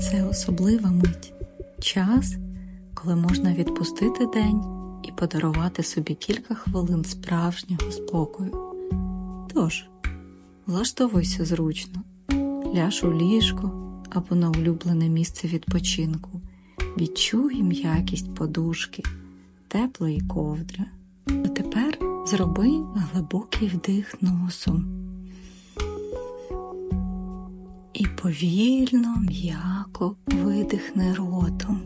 Це особлива мить, час, коли можна відпустити день і подарувати собі кілька хвилин справжнього спокою. Тож, влаштовуйся зручно, ляж у ліжко або на улюблене місце відпочинку, відчуй м'якість подушки, теплої ковдри. А тепер зроби глибокий вдих носом. І повільно, м'яко видихни ротом.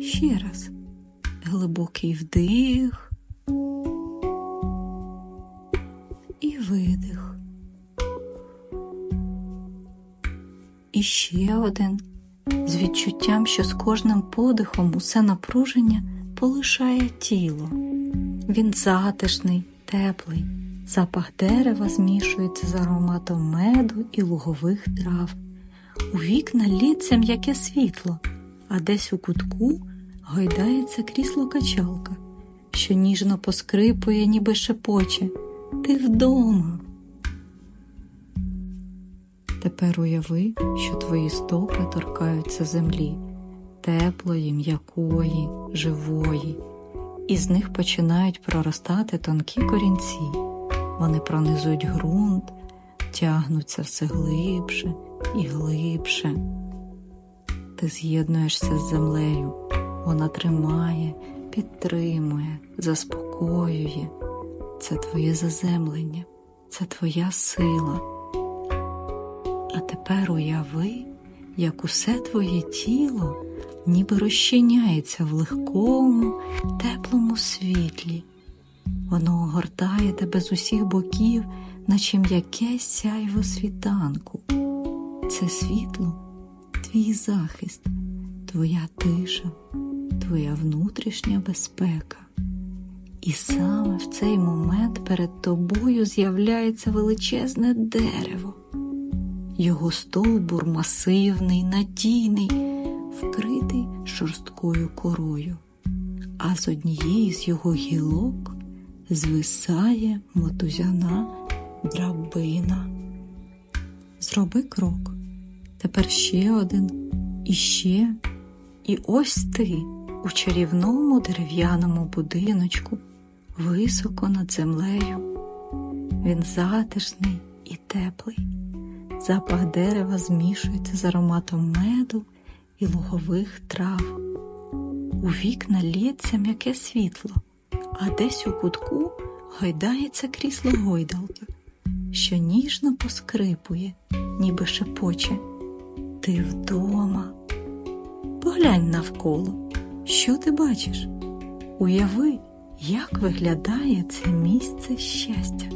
Ще раз глибокий вдих і видих. І ще один з відчуттям, що з кожним подихом усе напруження полишає тіло. Він затишний, теплий. Запах дерева змішується з ароматом меду і лугових трав. У вікна лється м'яке світло, а десь у кутку гойдається крісло качалка, що ніжно поскрипує, ніби шепоче. Ти вдома. Тепер уяви, що твої стопи торкаються землі, теплої, м'якої, живої, і з них починають проростати тонкі корінці. Вони пронизують ґрунт, тягнуться все глибше і глибше. Ти з'єднуєшся з землею, вона тримає, підтримує, заспокоює. Це твоє заземлення, це твоя сила. А тепер уяви, як усе твоє тіло ніби розчиняється в легкому, теплому світлі. Воно огортає тебе з усіх боків, наче м'яке сяйво світанку. Це світло твій захист, твоя тиша, твоя внутрішня безпека. І саме в цей момент перед тобою з'являється величезне дерево. Його стовбур масивний, надійний, вкритий шорсткою корою, а з однієї з його гілок звисає мотузяна драбина. Зроби крок. Тепер ще один, і ще. І ось ти у чарівному дерев'яному будиночку, високо над землею. Він затишний і теплий. Запах дерева змішується з ароматом меду і лугових трав. У вікна лється м'яке світло, а десь у кутку гойдається крісло гойдалки, що ніжно поскрипує, ніби шепоче. Ти вдома. Поглянь навколо, що ти бачиш? Уяви, як виглядає це місце щастя,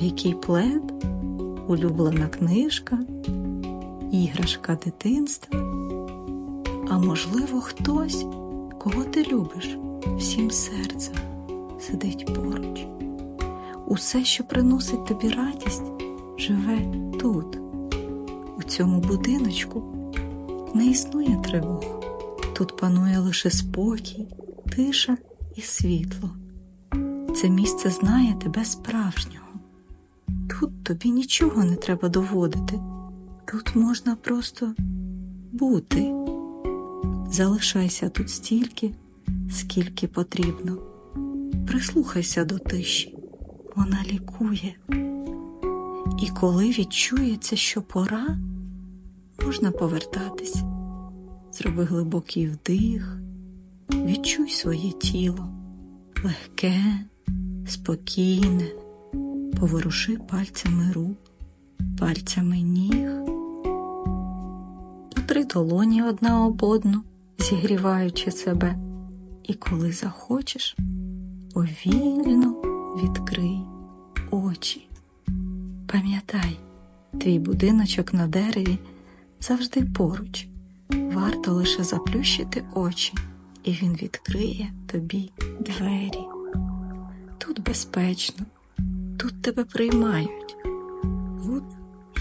який плед, улюблена книжка, іграшка дитинства, а можливо, хтось, кого ти любиш всім серцем, сидить поруч. Усе, що приносить тобі радість, живе тут, у цьому будиночку. Не існує тривог. Тут панує лише спокій, тиша і світло. Це місце знає тебе справжнього. Тут тобі нічого не треба доводити. Тут можна просто бути. Залишайся тут стільки, скільки потрібно. Прислухайся до тиші, вона лікує. І коли відчується, що пора, можна повертатись. Зроби глибокий вдих, відчуй своє тіло, легке, спокійне, поворуши пальцями рук, пальцями ніг, утри долоні одна об одну, зігріваючи себе, і коли захочеш, повільно відкрий очі. Пам'ятай, твій будиночок на дереві завжди поруч. Варто лише заплющити очі, і він відкриє тобі двері. Тут безпечно, тут тебе приймають, тут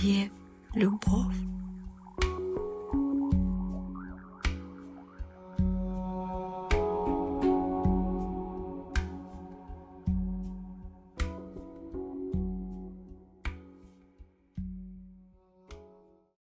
є любов.